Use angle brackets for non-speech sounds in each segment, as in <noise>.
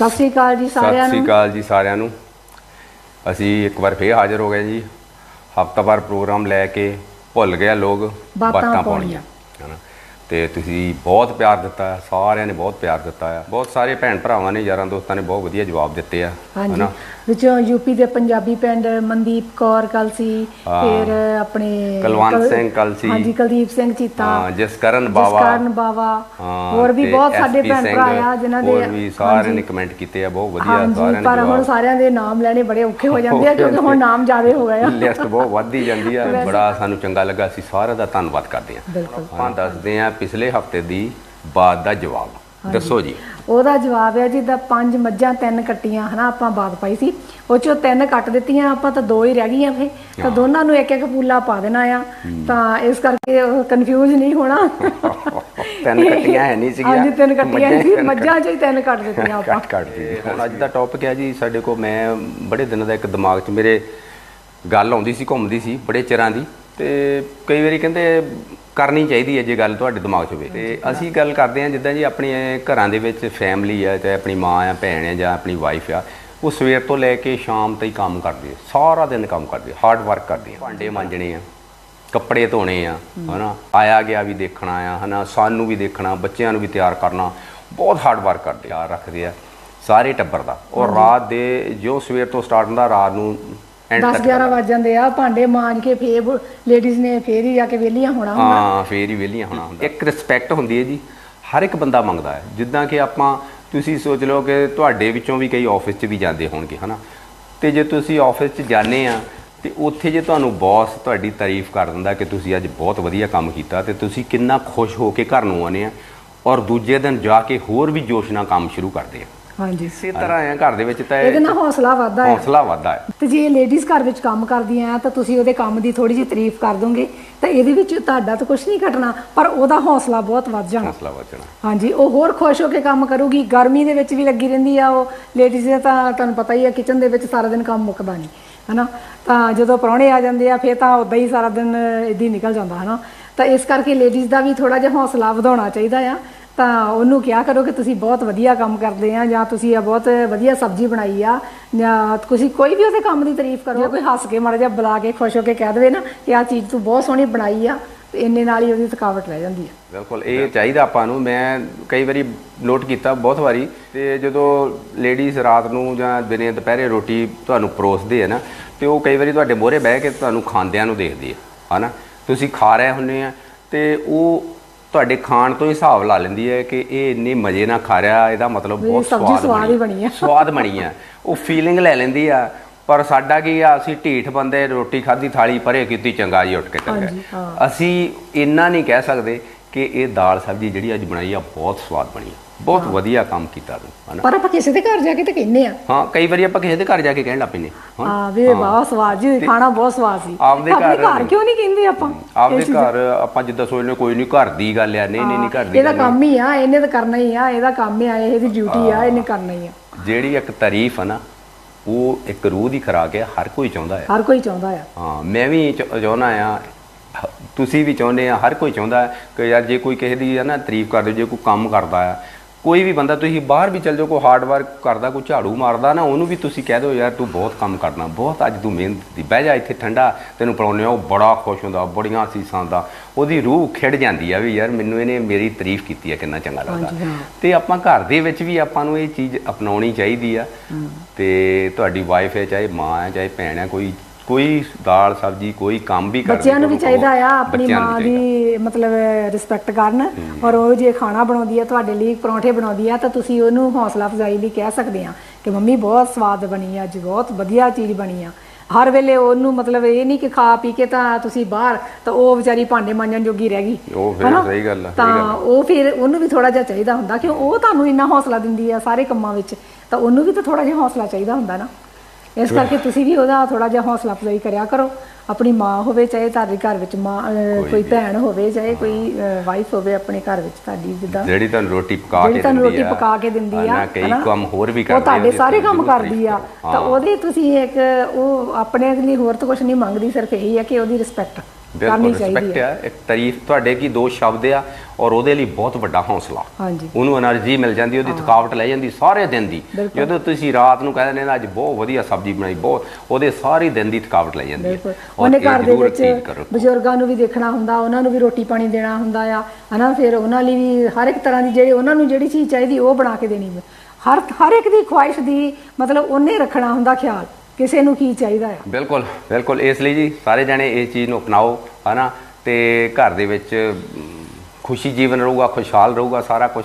ਸਤਿ ਸ੍ਰੀ ਅਕਾਲ ਜੀ ਸਤਿ ਸਾਰਿਆਂ ਸ੍ਰੀ ਨੂੰ। ਅਕਾਲ ਜੀ ਸਾਰਿਆਂ ਨੂੰ। ਅਸੀਂ ਇੱਕ ਵਾਰ ਫੇਰ ਹਾਜ਼ਰ ਹੋ ਗਏ ਜੀ। ਹਫਤਾਵਾਰ ਪ੍ਰੋਗਰਾਮ ਲੈ ਕੇ ਭੁੱਲ ਗਿਆ ਲੋਕ ਬਾਤਾਂ ਪਾਉਣੀਆਂ। ਹਨਾ। ਤੇ ਤੁਸੀਂ ਬਹੁਤ ਪਿਆਰ ਦਿੱਤਾ ਸਾਰਿਆਂ ਨੇ ਬਹੁਤ ਪਿਆਰ ਦਿੱਤਾ ਆ। ਬਹੁਤ ਸਾਰੇ ਭੈਣ ਭਰਾਵਾਂ ਨੇ ਯਾਰਾਂ ਦੋਸਤਾਂ ਨੇ ਬਹੁਤ ਵਧੀਆ ਜਵਾਬ ਦਿੱਤੇ ਆ ਹਾਂਜੀ। ਵਿੱਚੋਂ ਯੂਪੀ ਦੇ ਪੰਜਾਬੀ ਪਿੰਡ ਮਨਦੀਪ ਕੌਰ ਕਲਸੀ। ਫਿਰ ਆਪਣੇ ਕੁਲਵੰਤ ਕਲ- ਸਿੰਘ ਕਲਸੀ। ਹਾਂਜੀ ਕੁਲਦੀਪ ਸਿੰਘ ਚੀਤਾ ਹਾਂ ਜਸਕਰਨ ਬਾਵਾ। ਜਸਕਰਨ ਬਾਵਾ। ਹੋਰ ਵੀ ਬਹੁਤ ਸਾਡੇ ਭੈਣ ਭਰਾ ਆ ਜਿਨ੍ਹਾਂ ਦੇ ਹੋਰ ਵੀ ਸਾਰਿਆਂ। ਨੇ ਕਮੈਂਟ ਕੀਤੇ ਆ ਬਹੁਤ ਵਧੀਆ ਸਾਰਿਆਂ ਨੇ ਪਰ ਹੁਣ ਸਾਰਿਆਂ ਦੇ ਨਾਮ ਲੈਣੇ ਬੜੇ ਔਖੇ ਹੋ ਜਾਂਦੇ ਆ ਕਿਉਂਕਿ ਹੁਣ ਨਾਮ ਜ਼ਿਆਦੇ ਹੋ ਗਏ ਆ। ਲਿਸਟ ਬਹੁਤ ਵੱਧਦੀ ਜਾਂਦੀ ਆ ਬੜਾ ਸਾਨੂੰ ਚੰਗਾ ਲੱਗਾ ਅਸੀਂ ਸਾਰਿਆਂ ਦਾ ਧੰਨਵਾਦ ਕਰਦੇ ਆ। ਬਿਲਕੁਲ। ਆਪਾਂ ਦੱਸਦੇ ਆ ਪਿਛਲੇ ਹਫ਼ਤੇ ਦੀ ਬਾਤ ਦਾ ਜਵਾਬ। ਦੱਸੋ ਜੀ। ਉਹਦਾ ਜਵਾਬ ਹੈ ਜਿੱਦਾਂ ਪੰਜ ਮੱਝਾਂ ਤਿੰਨ ਕੱਟੀਆਂ ਹਨਾ ਆਪਾਂ ਬਾਦ ਪਾਈ ਸੀ। ਉਹ ਚੋਂ ਤਿੰਨ ਕੱਟ ਦਿੱਤੀਆਂ ਆਪਾਂ ਤਾਂ ਦੋ ਹੀ ਰਹਿ ਗਈਆਂ ਫੇ। ਤਾਂ ਦੋਨਾਂ ਨੂੰ ਇੱਕ ਇੱਕ ਪੂਲਾ ਪਾ ਦੇਣਾ ਆ। ਤਾਂ ਇਸ ਕਰਕੇ ਕਨਫਿਊਜ਼ ਨਹੀਂ ਹੋਣਾ। <laughs> ਤਿੰਨ ਕੱਟੀਆਂ ਹੈ ਨਹੀਂ ਸੀਗੀਆਂ। ਹਾਂਜੀ ਤਿੰਨ ਕੱਟੀਆਂ ਸੀ। ਮੱਝਾਂ ਚੋਂ ਹੀ ਤਿੰਨ ਕੱਟ ਦਿੱਤੀਆਂ ਆਪਾਂ। ਕੱਟ ਕੱਟ ਦੀ ਹੁਣ ਅੱਜ ਦਾ ਟੌਪਿਕ ਹੈ ਜੀ ਸਾਡੇ ਕੋਲ ਮੈਂ ਬੜੇ ਦਿਨਾਂ ਦਾ ਇੱਕ ਦਿਮਾਗ 'ਚ ਮੇਰੇ ਗੱਲ ਆਉਂਦੀ ਸੀ ਘੁੰਮਦੀ ਸੀ ਬੜੇ ਚਿਰਾਂ ਦੀ। ਤੇ ਕਈ ਵਾਰੀ ਕਹਿੰਦੇ ਕਰਨੀ ਚਾਹੀਦੀ ਹੈ ਜੇ ਗੱਲ ਤੁਹਾਡੇ ਦਿਮਾਗ 'ਚ ਹੋਵੇ। ਤੇ ਅਸੀਂ ਗੱਲ ਕਰਦੇ ਹਾਂ ਜਿੱਦਾਂ ਜੀ ਆਪਣੀ ਘਰਾਂ ਦੇ ਵਿੱਚ ਫੈਮਿਲੀ ਆ ਚਾਹੇ ਆਪਣੀ ਮਾਂ ਆ ਭੈਣ ਆ ਜਾਂ ਆਪਣੀ ਵਾਈਫ ਆ ਉਹ ਸਵੇਰ ਤੋਂ ਲੈ ਕੇ ਸ਼ਾਮ ਤਾਈਂ ਕੰਮ ਕਰਦੀ ਹੈ ਸਾਰਾ ਦਿਨ ਕੰਮ ਕਰਦੀ ਹੈ ਹਾਰਡ ਵਰਕ ਕਰਦੀ ਹੈ ਭਾਂਡੇ ਮਾਂਜਣੇ ਆ ਕੱਪੜੇ ਧੋਣੇ ਆ ਹਨਾ? ਆਇਆ ਗਿਆ ਵੀ ਦੇਖਣਾ ਆ ਹਨਾ? ਸਾਨੂੰ ਵੀ ਦੇਖਣਾ ਬੱਚਿਆਂ ਨੂੰ ਵੀ ਤਿਆਰ ਕਰਨਾ। ਬਹੁਤ ਹਾਰਡ ਵਰਕ ਕਰਦੇ ਆ ਰੱਖਦੇ ਆ। ਸਾਰੇ ਟੱਬਰ ਦਾ। ਔਰ ਰਾਤ ਦੇ ਜੋ ਸਵੇਰ ਤੋਂ ਸਟਾਰਟ ਹੁੰਦਾ ਰਾਤ ਨੂੰ 10 11 ਵਜ ਜਾਂਦੇ ਆ ਭਾਂਡੇ ਮਾਂਜ ਕੇ ਫੇਰ ਲੇਡੀਜ਼ ਨੇ ਫੇਰ ਹੀ ਜਾ ਕੇ ਵਿਹਲੀਆਂ ਹੋਣਾ ਹੁੰਦਾ। ਹਾਂ ਫੇਰ ਹੀ ਵਿਹਲੀਆਂ ਹੋਣਾ ਹੁੰਦਾ। ਇੱਕ ਰਿਸਪੈਕਟ ਹੁੰਦੀ ਹੈ ਜੀ ਹਰ ਇੱਕ ਬੰਦਾ ਮੰਗਦਾ ਹੈ। ਜਿੱਦਾਂ ਕਿ ਆਪਾਂ ਤੁਸੀਂ ਸੋਚ ਲਓ ਕਿ ਤੁਹਾਡੇ ਵਿੱਚੋਂ ਵੀ ਕਈ ਆਫਿਸ 'ਚ ਵੀ ਜਾਂਦੇ ਹੋਣਗੇ ਹਨਾ? ਤੇ ਜੇ ਤੁਸੀਂ ਆਫਿਸ 'ਚ ਜਾਂਦੇ ਆ ਤੇ ਉੱਥੇ ਜੇ ਤੁਹਾਨੂੰ ਬੌਸ ਤੁਹਾਡੀ ਤਾਰੀਫ ਕਰ ਦਿੰਦਾ ਕਿ ਤੁਸੀਂ ਅੱਜ ਬਹੁਤ ਵਧੀਆ ਕੰਮ ਕੀਤਾ ਤੇ ਤੁਸੀਂ ਕਿੰਨਾ ਖੁਸ਼ ਹੋ ਕੇ ਘਰ ਨੂੰ ਆਉਂਦੇ ਆ ਔਰ ਦੂਜੇ ਦਿਨ ਜਾ ਕੇ ਹੋਰ ਵੀ ਜੋਸ਼ ਨਾਲ ਕੰਮ ਸ਼ੁਰੂ ਕਰਦੇ ਆ। ਹਾਂਜੀ। ਇਸੇ ਤਰ੍ਹਾਂ ਆ ਘਰ ਦੇ ਵਿੱਚ ਤਾਂ ਇਹ ਇਹਦੇ ਨਾਲ ਹੌਸਲਾ ਵੱਧਦਾ ਹੈ। ਹੌਸਲਾ ਵੱਧਦਾ ਹੈ। ਤੇ ਜੇ ਲੇਡੀਜ਼ ਘਰ ਵਿੱਚ ਕੰਮ ਕਰਦੀਆਂ ਆ ਤਾਂ ਤੁਸੀਂ ਉਹਦੇ ਕੰਮ ਦੀ ਥੋੜੀ ਜਿਹੀ ਤਾਰੀਫ ਕਰ ਦੋਗੇ। ਤਾਂ ਇਹਦੇ ਵਿੱਚ ਤੁਹਾਡਾ ਤਾਂ ਕੁਝ ਨਹੀਂ ਘਟਣਾ ਪਰ ਉਹਦਾ ਹੌਸਲਾ ਬਹੁਤ ਵੱਧ ਜਾਣਾ। ਹੌਸਲਾ ਵੱਧਣਾ ਹਾਂਜੀ ਉਹ ਹੋਰ ਖੁਸ਼ ਹੋ ਕੇ ਕੰਮ ਕਰੂਗੀ। ਗਰਮੀ ਦੇ ਵਿੱਚ ਵੀ ਲੱਗੀ ਰਹਿੰਦੀ ਆ ਉਹ। ਲੇਡੀਜ਼ ਦੇ ਤਾਂ ਤੁਹਾਨੂੰ ਪਤਾ ਹੀ ਆ ਕਿਚਨ ਦੇ ਵਿੱਚ ਸਾਰਾ ਦਿਨ ਕੰਮ ਮੁੱਕਦਾ ਨਹੀਂ ਹਨਾ? ਤਾਂ ਜਦੋਂ ਪ੍ਰਾਹੁਣੇ ਆ ਜਾਂਦੇ ਆ ਫਿਰ ਤਾਂ ਉਦਾਂ ਹੀ ਸਾਰਾ ਦਿਨ ਇਦਾਂ ਹੀ ਨਿਕਲ ਜਾਂਦਾ ਹਨਾ? ਤਾਂ ਇਸ ਕਰਕੇ ਲੇਡੀਜ਼ ਦਾ ਵੀ ਥੋੜਾ ਜਿਹਾ ਹੌਸਲਾ ਵਧਾਉਣਾ ਚਾਹੀਦਾ ਆ। ਤਾਂ ਉਹਨੂੰ ਕਿਹਾ ਕਰੋ ਕਿ ਤੁਸੀਂ ਬਹੁਤ ਵਧੀਆ ਕੰਮ ਕਰਦੇ ਆ ਜਾਂ ਤੁਸੀਂ ਆ ਬਹੁਤ ਵਧੀਆ ਸਬਜ਼ੀ ਬਣਾਈ ਆ। ਜਾਂ ਤੁਸੀਂ ਕੋਈ ਵੀ ਉਹਦੇ ਕੰਮ ਦੀ ਤਾਰੀਫ ਕਰੋ, ਕੋਈ ਹੱਸ ਕੇ ਮਾੜਾ ਜਿਹਾ ਬੁਲਾ ਕੇ ਖੁਸ਼ ਹੋ ਕੇ ਕਹਿ ਦੇਵੇ ਨਾ ਕਿ ਆ ਚੀਜ਼ ਤੂੰ ਬਹੁਤ ਸੋਹਣੀ ਬਣਾਈ ਆ, ਤੇ ਇੰਨੇ ਨਾਲ ਹੀ ਉਹਦੀ ਥਕਾਵਟ ਰਹਿ ਜਾਂਦੀ ਆ। ਬਿਲਕੁਲ, ਇਹ ਚਾਹੀਦਾ ਆਪਾਂ ਨੂੰ। ਮੈਂ ਕਈ ਵਾਰੀ ਨੋਟ ਕੀਤਾ ਬਹੁਤ ਵਾਰੀ, ਤੇ ਜਦੋਂ ਲੇਡੀਜ਼ ਰਾਤ ਨੂੰ ਜਾਂ ਦਿਨੇ ਦੁਪਹਿਰੇ ਰੋਟੀ ਤੁਹਾਨੂੰ ਪਰੋਸਦੇ ਆ ਨਾ, ਤੇ ਉਹ ਕਈ ਵਾਰੀ ਤੁਹਾਡੇ ਮੋਹਰੇ ਬਹਿ ਕੇ ਤੁਹਾਨੂੰ ਖਾਂਦਿਆਂ ਨੂੰ ਦੇਖਦੀ ਆ, ਹਨਾ? ਤੁਸੀਂ ਖਾ ਰਹੇ ਹੁੰਦੇ ਆ, ਤੇ ਉਹ ਤੁਹਾਡੇ ਖਾਣ ਤੋਂ ਹੀ ਹਿਸਾਬ ਲਾ ਲੈਂਦੀ ਹੈ ਕਿ ਇਹ ਇੰਨੇ ਮਜ਼ੇ ਨਾਲ ਖਾ ਰਿਹਾ ਇਹਦਾ ਮਤਲਬ ਬਹੁਤ ਸਵਾਦ ਸਵਾਦ ਹੀ ਬਣੀ ਆ। ਸਵਾਦ ਬਣੀ ਆ ਉਹ ਫੀਲਿੰਗ ਲੈ ਲੈਂਦੀ ਆ ਪਰ ਸਾਡਾ ਕੀ ਆ ਅਸੀਂ ਢੀਠ ਬੰਦੇ ਰੋਟੀ ਖਾਧੀ ਥਾਲੀ ਪਰੇ ਕੀਤੀ ਚੰਗਾ ਜੀ ਉੱਠ ਕੇ ਚੱਲ ਗਏ ਹਾਂ। ਅਸੀਂ ਇੰਨਾ ਨਹੀਂ ਕਹਿ ਸਕਦੇ ਕਿ ਇਹ ਦਾਲ ਸਬਜ਼ੀ ਜਿਹੜੀ ਅੱਜ ਬਣਾਈ ਆ ਬਹੁਤ ਸਵਾਦ ਬਣੀ ਆ। ਬਹੁਤ ਵਧੀਆ ਕੰਮ ਕੀਤਾ ਤੂੰ ਹਨਾ? ਪਰ ਆਪਾਂ ਕਿਸੇ ਦੇ ਘਰ ਜਾ ਕੇ ਤਾਂ ਕਹਿੰਦੇ ਆ। ਹਾਂ ਕਈ ਵਾਰੀ ਆਪਾਂ ਕਿਸੇ ਦੇ ਘਰ ਜਾ ਕੇ ਕਹਿਣ ਲੱਗ ਪੈਂਦੇ ਹਾਂ। ਵੀ ਬਹੁਤ ਸਵਾਦ ਜੀ ਖਾਣਾ ਬਹੁਤ ਸਵਾਦ ਸੀ। ਆਪਦੇ ਘਰ- ਕਿਉਂ ਨਹੀਂ ਕਹਿੰਦੇ ਆਪਾਂ ਆਪਦੇ ਘਰ ਆਪਾਂ ਜਿੱਦਾਂ ਸੋਚਨੇ ਕੋਈ ਨਹੀਂ ਘਰ ਦੀ ਗੱਲ ਆ ਨਹੀਂ ਨਹੀਂ ਨਹੀਂ ਘਰ ਦੀ ਇਹਦਾ। ਕੰਮ ਹੀ ਆ ਇਹਨੇ ਤਾਂ ਕਰਨਾ ਹੀ ਆ ਇਹਦਾ ਕੰਮ ਆ ਇਹਦੀ ਡਿਊਟੀ ਆ ਇਹਨੇ ਕਰਨਾ ਹੀ ਆ। ਜਿਹੜੀ ਇੱਕ ਤਾਰੀਫ ਆ ਨਾ ਉਹ ਇੱਕ ਰੂਹ ਦੀ ਖੁਰਾਕ ਹੈ ਹਰ ਕੋਈ ਚਾਹੁੰਦਾ ਹੈ ਹਰ ਕੋਈ ਚਾਹੁੰਦਾ ਆ। ਹਾਂ ਮੈਂ ਵੀ ਚਾਹੁੰਦਾ ਆ ਤੁਸੀਂ ਵੀ ਚਾਹੁੰਦੇ ਆ ਹਰ ਕੋਈ ਚਾਹੁੰਦਾ ਹੈ ਕਿ ਯਾਰ ਜੇ ਕੋਈ ਕਿਸੇ ਦੀ ਹੈ ਨਾ ਤਾਰੀਫ ਕਰਦੇ ਜੇ ਕੋਈ ਕੰਮ ਕਰਦਾ ਆ ਕੋਈ ਵੀ ਬੰਦਾ ਤੁਸੀਂ ਬਾਹਰ ਵੀ ਚੱਲ ਜਾਓ ਕੋਈ ਹਾਰਡ ਵਰਕ ਕਰਦਾ ਕੋਈ ਝਾੜੂ ਮਾਰਦਾ ਨਾ ਉਹਨੂੰ ਵੀ ਤੁਸੀਂ ਕਹਿ ਦਿਓ ਯਾਰ ਤੂੰ ਬਹੁਤ ਕੰਮ ਕਰਨਾ ਬਹੁਤ ਅੱਜ ਤੂੰ ਮਿਹਨਤ ਦੀ ਬਹਿ ਜਾ ਇੱਥੇ ਠੰਡਾ ਤੈਨੂੰ ਪੜਾਉਨੇ ਆ ਉਹ ਬੜਾ ਖੁਸ਼ ਹੁੰਦਾ ਬੜੀਆਂ ਸੀਸਾਂ ਦਾ ਉਹਦੀ ਰੂਹ ਖਿੜ ਜਾਂਦੀ ਆ ਵੀ ਯਾਰ ਮੈਨੂੰ ਇਹਨੇ ਮੇਰੀ ਤਾਰੀਫ ਕੀਤੀ ਆ ਕਿੰਨਾ ਚੰਗਾ ਲੱਗਦਾ। ਤੇ ਆਪਾਂ ਘਰ ਦੇ ਵਿੱਚ ਵੀ ਆਪਾਂ ਨੂੰ ਇਹ ਚੀਜ਼ ਅਪਣਾਉਣੀ ਚਾਹੀਦੀ ਆ ਤੇ ਤੁਹਾਡੀ ਵਾਈਫ ਹੈ ਚਾਹੇ ਮਾਂ ਹੈ ਚਾਹੇ ਭੈਣ ਹੈ ਕੋਈ ਕੋਈ ਦਾਲ ਸਬਜ਼ੀ ਕੋਈ ਕੰਮ ਵੀ ਕਰਦੇ ਬੱਚਿਆਂ ਨੂੰ ਵੀ ਚਾਹੀਦਾ ਆ ਆਪਣੀ ਮਾਂ। ਦੀ ਮਤਲਬ ਰਿਸਪੈਕਟ ਕਰਨ ਔਰ ਉਹ ਜੇ ਖਾਣਾ ਬਣਾਉਂਦੀ ਆ ਤੁਹਾਡੇ ਲਈ ਪਰੌਂਠੇ ਬਣਾਉਂਦੀ ਆ ਤਾਂ ਤੁਸੀਂ ਉਹਨੂੰ ਹੌਸਲਾ ਅਫਜ਼ਾਈ ਲਈ ਕਹਿ ਸਕਦੇ ਆ ਕਿ ਮੰਮੀ ਬਹੁਤ ਸਵਾਦ ਬਣੀ ਆ ਅੱਜ ਬਹੁਤ ਵਧੀਆ ਚੀਜ਼ ਬਣੀ ਆ ਹਰ ਵੇਲੇ ਉਹਨੂੰ ਮਤਲਬ ਇਹ ਨਹੀਂ ਕਿ ਖਾ ਪੀ ਕੇ ਤਾਂ ਤੁਸੀਂ ਬਾਹਰ ਤਾਂ ਉਹ ਵਿਚਾਰੀ ਭਾਂਡੇ ਮਾਂਜਣ ਜੋਗੀ ਰਹਿ ਗਈ ਉਹ ਫਿਰ? ਸਹੀ ਗੱਲ ਆ, ਤਾਂ। ਉਹ ਫਿਰ ਉਹਨੂੰ ਵੀ ਥੋੜਾ ਜਿਹਾ ਚਾਹੀਦਾ ਹੁੰਦਾ ਕਿ ਉਹ ਤੁਹਾਨੂੰ ਇੰਨਾ ਹੌਸਲਾ ਦਿੰਦੀ ਆ ਸਾਰੇ ਕੰਮਾਂ ਵਿੱਚ ਤਾਂ ਉਹਨੂੰ ਵੀ ਤਾਂ ਥੋੜਾ ਜਿਹਾ ਹੌਸਲਾ ਚਾਹੀਦਾ ਹੁੰਦਾ ਨਾ ਇਸ ਕਰਕੇ ਤੁਸੀਂ ਵੀ ਉਹਦਾ ਥੋੜਾ ਜਿਹਾ ਹੌਸਲਾ ਅਫਜ਼ਾਈ ਕਰਿਆ ਕਰੋ। ਆਪਣੀ ਮਾਂ ਹੋਵੇ ਚਾਹੇ ਤੁਹਾਡੇ ਘਰ ਵਿੱਚ ਮਾਂ ਕੋਈ ਭੈਣ ਹੋਵੇ ਚਾਹੇ ਕੋਈ ਵਾਈਫ ਹੋਵੇ ਆਪਣੇ ਘਰ ਵਿੱਚ ਤੁਹਾਡੀ ਜਿੱਦਾਂ। ਜਿਹੜੀ ਤੁਹਾਨੂੰ ਰੋਟੀ ਪਕਾ ਕੇ ਤੁਹਾਨੂੰ ਦਿੰਦੀ ਰੋਟੀ ਆ। ਪਕਾ ਕੇ ਦਿੰਦੀ ਆ ਹਨਾ, ਕਈ? ਕੰਮ ਹੋਰ ਵੀ ਕਰਦੀ ਆ, ਤੁਹਾਡੇ ਸਾਰੇ ਕੰਮ ਕਰਦੀ ਆ। ਤਾਂ ਉਹਦੇ ਤੁਸੀਂ ਇੱਕ ਉਹ ਆਪਣੇ ਲਈ ਹੋਰ ਤਾਂ ਕੁਝ ਨਹੀਂ ਮੰਗਦੀ ਸਿਰਫ ਇਹੀ ਆ ਕਿ ਉਹਦੀ ਰਿਸਪੈਕਟ ਬਿਲਕੁਲ ਰਿਸਪੈਕਟ ਆ। ਇੱਕ ਤਾਰੀਫ ਤੁਹਾਡੇ ਕੀ ਦੋ ਸ਼ਬਦ ਆ ਔਰ ਉਹਦੇ ਲਈ ਬਹੁਤ ਵੱਡਾ ਹੌਸਲਾ। ਉਹਨੂੰ એનર્ਜੀ ਮਿਲ ਜਾਂਦੀ ਉਹਦੀ ਥਕਾਵਟ ਲੈ ਜਾਂਦੀ ਸਾਰੇ ਦਿਨ ਦੀ। ਜਦੋਂ ਤੁਸੀਂ ਰਾਤ ਨੂੰ ਕਹਿੰਦੇ ਨੇ ਅੱਜ ਬਹੁਤ ਵਧੀਆ ਸਬਜ਼ੀ ਬਣਾਈ ਬਹੁਤ ਉਹਦੇ ਸਾਰੇ ਦਿਨ ਦੀ ਥਕਾਵਟ ਲੈ ਜਾਂਦੀ ਉਹਨੇ ਘਰ ਦੇ ਵਿੱਚ ਬਜ਼ੁਰਗਾਂ ਨੂੰ ਵੀ ਦੇਖਣਾ ਹੁੰਦਾ ਉਹਨਾਂ ਨੂੰ ਵੀ ਰੋਟੀ ਪਾਣੀ ਦੇਣਾ ਹੁੰਦਾ ਆ ਹਨਾ? ਫਿਰ ਉਹਨਾਂ ਲਈ ਵੀ ਹਰ ਇੱਕ ਤਰ੍ਹਾਂ ਦੀ ਜਿਹੜੀ ਉਹਨਾਂ ਨੂੰ ਜਿਹੜੀ ਚੀਜ਼ ਚਾਹੀਦੀ ਉਹ ਬਣਾ ਕੇ ਦੇਣੀ। ਹਰ ਹਰ ਇੱਕ ਦੀ ਖੁਆਇਸ਼ ਦੀ ਮਤਲਬ ਉਹਨੇ ਰੱਖਣਾ ਹੁੰਦਾ ਖਿਆਲ। ਕਿਸੇ ਨੂੰ ਕੀ ਚਾਹੀਦਾ ਆ? ਬਿਲਕੁਲ ਬਿਲਕੁਲ। ਇਸ ਲਈ ਜੀ ਸਾਰੇ ਜਣੇ ਇਸ ਚੀਜ਼ ਨੂੰ ਅਪਣਾਓ, ਹਨਾ? ਤੇ ਘਰ ਦੇ ਵਿੱਚ ਖੁਸ਼ੀ ਜੀਵਨ ਰਹੂਗਾ, ਖੁਸ਼ਹਾਲ ਰਹੂਗਾ ਸਾਰਾ ਕੁਝ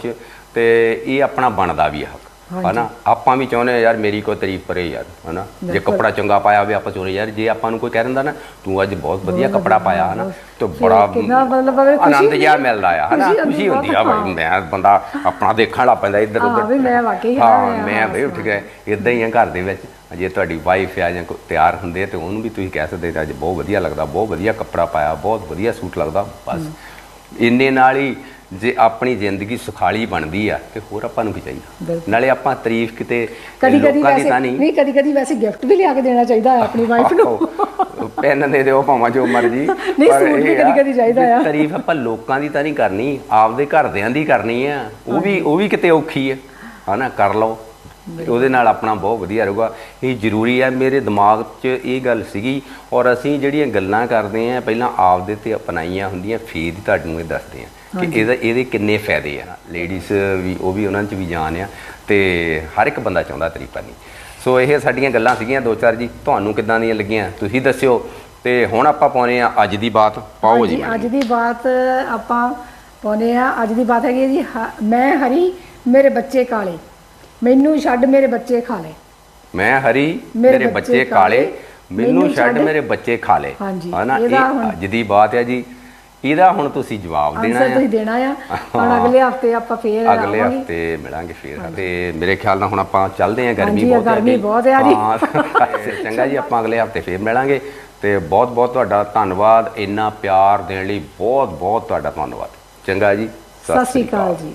ਤੇ ਇਹ ਆਪਣਾ ਬਣਦਾ ਵੀ ਆ। ਹਨਾ? ਆਪਾਂ ਵੀ ਚਾਹੁੰਦੇ ਹਾਂ ਯਾਰ ਮੇਰੀ ਕੋਈ ਤਾਰੀਫ ਕਰੇ ਯਾਰ ਹਨਾ? ਜੇ। ਕੱਪੜਾ ਚੰਗਾ ਪਾਇਆ ਹੋਵੇ ਆਪਾਂ ਚਾਹੁੰਦੇ ਯਾਰ ਜੇ ਆਪਾਂ ਨੂੰ ਕੋਈ ਕਹਿ ਦਿੰਦਾ ਨਾ ਤੂੰ ਅੱਜ ਬਹੁਤ ਵਧੀਆ ਕੱਪੜਾ ਪਾਇਆ ਹਨਾ? ਤੇ ਬੜਾ ਆਨੰਦ ਹੈ। ਮਿਲਦਾ ਆ ਹਨਾ? ਖੁਸ਼ੀ ਹੁੰਦੀ ਆ ਭਾਈ ਮੈਂ ਬੰਦਾ ਆਪਣਾ ਦੇਖਣ ਲੱਗ ਪੈਂਦਾ ਇੱਧਰ ਹਾਂ, ਉੱਧਰ। ਵੀ ਮੈਂ ਵਾਕਈ ਹਾਂ ਹਾਂ, ਮੈਂ ਬਈ ਉੱਠ ਗਿਆ ਇਦਾਂ ਹੀ ਆ ਘਰ ਦੇ ਵਿੱਚ। ਜੇ ਤੁਹਾਡੀ ਵਾਈਫ ਆ ਜਾਂ ਕੋਈ ਤਿਆਰ ਹੁੰਦੇ ਆ ਤੇ ਉਹਨੂੰ ਵੀ ਤੁਸੀਂ ਕਹਿ ਸਕਦੇ ਹੋ ਅੱਜ ਬਹੁਤ ਵਧੀਆ ਲੱਗਦਾ ਬਹੁਤ ਵਧੀਆ ਕੱਪੜਾ ਪਾਇਆ ਬਹੁਤ ਵਧੀਆ ਸੂਟ ਲੱਗਦਾ ਬਸ। ਇੰਨੇ ਨਾਲ ਹੀ ਜੇ ਆਪਣੀ ਜ਼ਿੰਦਗੀ ਸੁਖਾਲੀ ਬਣਦੀ ਆ ਤੇ ਹੋਰ ਆਪਾਂ ਨੂੰ ਕੀ ਚਾਹੀਦਾ। ਨਾਲੇ ਆਪਾਂ ਤਾਰੀਫ ਕਿਤੇ ਕਦੀ ਕਦੀ ਲੋਕਾਂ ਦੀ ਵੈਸੇ ਤਾਂ ਨਹੀਂ। ਨਹੀਂ ਕਦੀ ਕਦੀ ਵੈਸੇ ਗਿਫਟ ਵੀ ਲਿਆ ਕੇ ਦੇਣਾ ਚਾਹੀਦਾ ਹੈ ਆਪਣੀ ਵਾਈਫ ਨੂੰ। ਪੈਨ ਦੇ ਦਿਓ ਭਾਵੇਂ ਜੋ ਮਰਜ਼ੀ। <laughs> ਨਹੀਂ, ਸੂਟ ਵੀ ਇਹ ਆ ਕਦੀ-ਕਦੀ ਚਾਹੀਦਾ ਆ। ਤਾਰੀਫ ਆਪਾਂ ਲੋਕਾਂ ਦੀ ਤਾਂ ਨਹੀਂ ਕਰਨੀ ਆਪਦੇ ਘਰਦਿਆਂ ਦੀ ਕਰਨੀ ਆ। ਉਹ ਵੀ ਉਹ ਵੀ ਕਿਤੇ ਔਖੀ ਆ। ਹਨਾ ਕਰ ਲਓ। ਤੇ ਉਹਦੇ ਨਾਲ ਆਪਣਾ ਬਹੁਤ ਵਧੀਆ ਰਹੂਗਾ। ਇਹ ਜ਼ਰੂਰੀ ਆ ਮੇਰੇ ਦਿਮਾਗ 'ਚ ਇਹ ਗੱਲ ਸੀਗੀ ਔਰ ਅਸੀਂ ਜਿਹੜੀਆਂ ਗੱਲਾਂ ਕਰਦੇ ਆ ਪਹਿਲਾਂ ਆਪਦੇ ਤੇ ਅਪਣਾਈਆਂ ਹੁੰਦੀਆਂ ਫੇਰ ਹੀ ਤੁਹਾਨੂੰ ਇਹ ਦੱਸਦੇ ਆ ਕਿ ਇਹਦਾ ਇਹਦੇ ਕਿੰਨੇ ਫਾਇਦੇ ਆ। ਲੇਡੀਜ਼ ਵੀ ਉਹ ਵੀ ਉਹਨਾਂ 'ਚ ਵੀ ਜਾਣ ਆ ਤੇ ਹਰ ਇੱਕ ਬੰਦਾ ਚਾਹੁੰਦਾ ਤਾਰੀਫ ਕਰਨੀ ਸੋ ਇਹ ਸਾਡੀਆਂ ਗੱਲਾਂ ਸੀਗੀਆਂ ਦੋ ਚਾਰ ਜੀ ਤੁਹਾਨੂੰ ਕਿੱਦਾਂ ਦੀਆਂ ਲੱਗੀਆਂ ਤੁਸੀਂ ਦੱਸਿਓ ਤੇ ਹੁਣ ਆਪਾਂ ਪਾਉਨੇ ਆ ਅੱਜ ਦੀ ਬਾਤ ਪਾਓ ਜੀ ਅੱਜ ਦੀ ਬਾਤ ਆਪਾਂ ਪਾਉਨੇ ਆ ਅੱਜ ਦੀ ਬਾਤ ਹੈਗੀ ਹੈ ਜੀ ਹ- ਮੈਂ ਹਰੀ ਮੇਰੇ ਬੱਚੇ ਕਾਲੇ। ਮੈਨੂੰ ਛੱਡ ਮੇਰੇ ਬੱਚੇ ਖਾ ਲੈ ਮੈਂ ਹਰੀ ਮੇਰੇ ਬੱਚੇ ਕਾਲੇ ਮੈਨੂੰ ਛੱਡ ਮੇਰੇ ਬੱਚੇ ਖਾ ਲੈ ਹਨਾ ਇਹਦਾ ਇਹ ਹੁਣ- ਅੱਜ ਦੀ ਬਾਤ ਹੈ ਜੀ। ਇਹਦਾ ਹੁਣ ਤੁਸੀਂ ਜਵਾਬ ਦੇਣਾ ਆਨਸਰ ਤੁਸੀਂ ਹੈ ਦੇਣਾ ਆ। ਹੁਣ ਅਗਲੇ ਹਫ਼ਤੇ ਆਪਾਂ ਫੇਰ ਅਗਲੇ ਹਫ਼ਤੇ ਮਿਲਾਂਗੇ ਫੇਰ। ਤੇ ਮੇਰੇ ਖਿਆਲ ਨਾਲ ਹੁਣ ਆਪਾਂ ਚੱਲਦੇ ਆਂ ਗਰਮੀ ਬਹੁਤ ਹੈ ਗਰਮੀ। ਬਹੁਤ ਹੈ ਜੀ। ਹਾਂ, <laughs> ਚੰਗਾ ਜੀ ਆਪਾਂ ਅਗਲੇ ਹਫ਼ਤੇ ਫੇਰ ਮਿਲਾਂਗੇ। ਤੇ ਬਹੁਤ ਬਹੁਤ ਤੁਹਾਡਾ ਧੰਨਵਾਦ। ਇੰਨਾ ਪਿਆਰ ਦੇਣ ਲਈ ਬਹੁਤ ਬਹੁਤ ਤੁਹਾਡਾ ਧੰਨਵਾਦ। ਚੰਗਾ ਜੀ ਸਤਿ ਸ਼੍ਰੀ ਅਕਾਲ ਜੀ।